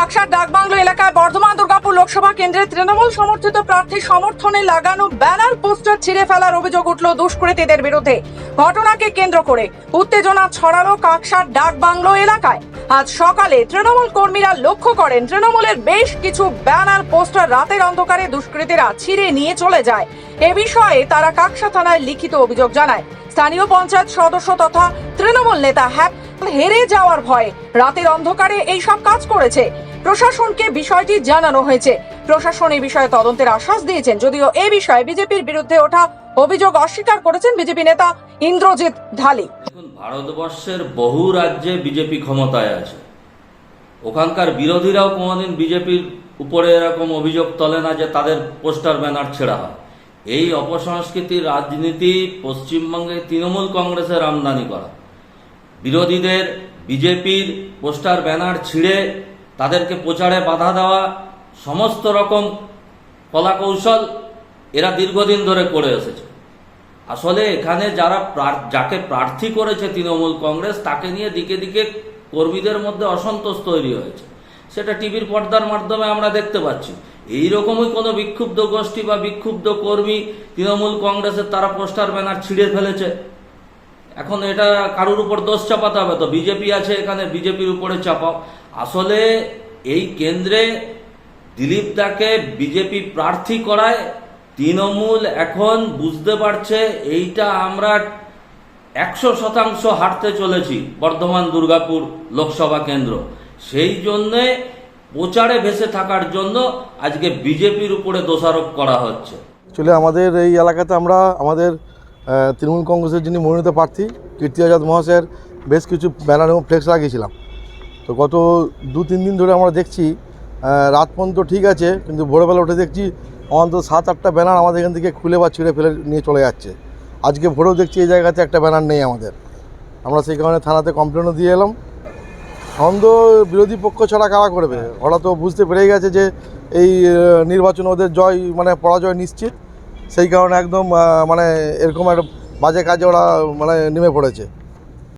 কাকসার ডাকবাংলো এলাকায় বর্ধমান দুর্গাপুর লোকসভা কেন্দ্রে তৃণমূল সমর্থিত প্রার্থী সমর্থনে লাগানো ব্যানার, পোস্টার ছিঁড়ে ফেলার অভিযোগ উঠল দুষ্কৃতীদের বিরুদ্ধে। ঘটনাকে কেন্দ্র করে উত্তেজনা ছড়ালো কাকসার ডাকবাংলো এলাকায়। আজ সকালে তৃণমূল কর্মীরা লক্ষ্য করেন, তৃণমূলের বেশ কিছু ব্যানার, পোস্টার রাতের অন্ধকারে দুষ্কৃতীরা ছিঁড়ে নিয়ে চলে যায়। এ বিষয়ে তারা কাকসা থানায় লিখিত অভিযোগ জানায়। স্থানীয় পঞ্চায়েত সদস্য তথা তৃণমূল নেতা হ্যাপ হেরে যাওয়ার ভয়ে রাতের অন্ধকারে এই সব কাজ করেছে। প্রশাসনকে বিষয়টি জানানো হয়েছে। প্রশাসন এই বিষয়ে তদন্তের আশ্বাস দিয়েছেন। যদিও এ বিষয়ে বিজেপির বিরুদ্ধে ওঠা অভিযোগ অস্বীকার করেছেন বিজেপি নেতা ইন্দ্রজিৎ ঢালি। ভারতবর্ষের বহু রাজ্যে বিজেপি ক্ষমতায় আছে। ওখানকার বিরোধীরাও কোনোদিন বিজেপির উপরে এরকম অভিযোগ তোলে না যে তাদের পোস্টার ব্যানার ছেঁড়া হয়। এই অপসংস্কৃতির রাজনীতি পশ্চিমবঙ্গে তৃণমূল কংগ্রেসের আমদানি করা। বিরোধীদের বিজেপির পোস্টার ব্যানার ছিঁড়ে তাদেরকে প্রচারে বাধা দেওয়া, সমস্ত রকম কলাকৌশল এরা দীর্ঘদিন ধরে করে এসেছে। আসলে এখানে যারা যাকে প্রার্থী করেছে তৃণমূল কংগ্রেস, তাকে নিয়ে দিকে দিকে কর্মীদের মধ্যে অসন্তোষ তৈরি হয়েছে। সেটা টিভির পর্দার মাধ্যমে আমরা দেখতে পাচ্ছি। এই রকমই কোনো বিক্ষুব্ধ গোষ্ঠী বা বিক্ষুব্ধ কর্মী তৃণমূল কংগ্রেসের তারা পোস্টার, ব্যানার ছিঁড়ে ফেলেছে। এখন এটা কারোর উপর দোষ চাপাতে হবে তো বিজেপি আছে এখানে, বিজেপির উপরে চাপাও। আসলে এই কেন্দ্রে দিলীপ দাকে বিজেপি প্রার্থী করায় তৃণমূল এখন বুঝতে পারছে এইটা আমরা একশো শতাংশ হাঁটতে চলেছি বর্ধমান দুর্গাপুর লোকসভা কেন্দ্র। সেই জন্যে প্রচারে ভেসে থাকার জন্য আজকে বিজেপির উপরে দোষারোপ করা হচ্ছে। অ্যাকচুয়ালি আমাদের এই এলাকাতে আমরা, আমাদের তৃণমূল কংগ্রেসের যিনি মনোনীত প্রার্থী কীর্তি আজাদ মহাশয়ের বেশ কিছু ব্যানার এবং ফ্লেক্স লাগিয়েছিলাম। তো গত দু তিন দিন ধরে আমরা দেখছি রাত পর্যন্ত ঠিক আছে, কিন্তু ভোরবেলা উঠে দেখছি অন্তত সাত আটটা ব্যানার আমাদের এখান থেকে খুলে বা ছিঁড়ে ফেলে নিয়ে চলে যাচ্ছে। আজকে ভোরেও দেখছি এই জায়গাতে একটা ব্যানার নেই আমাদের। আমরা সেই কারণে থানাতে কমপ্লেনও দিয়ে এলাম। সন্দেহ বিরোধী পক্ষ ছাড়া কারা করবে? ওরা তো বুঝতে পেরে গেছে যে এই নির্বাচন ওদের জয় মানে পরাজয় নিশ্চিত। সেই কারণে একদম মানে এরকম একটা বাজে কাজে ওরা মানে নেমে পড়েছে।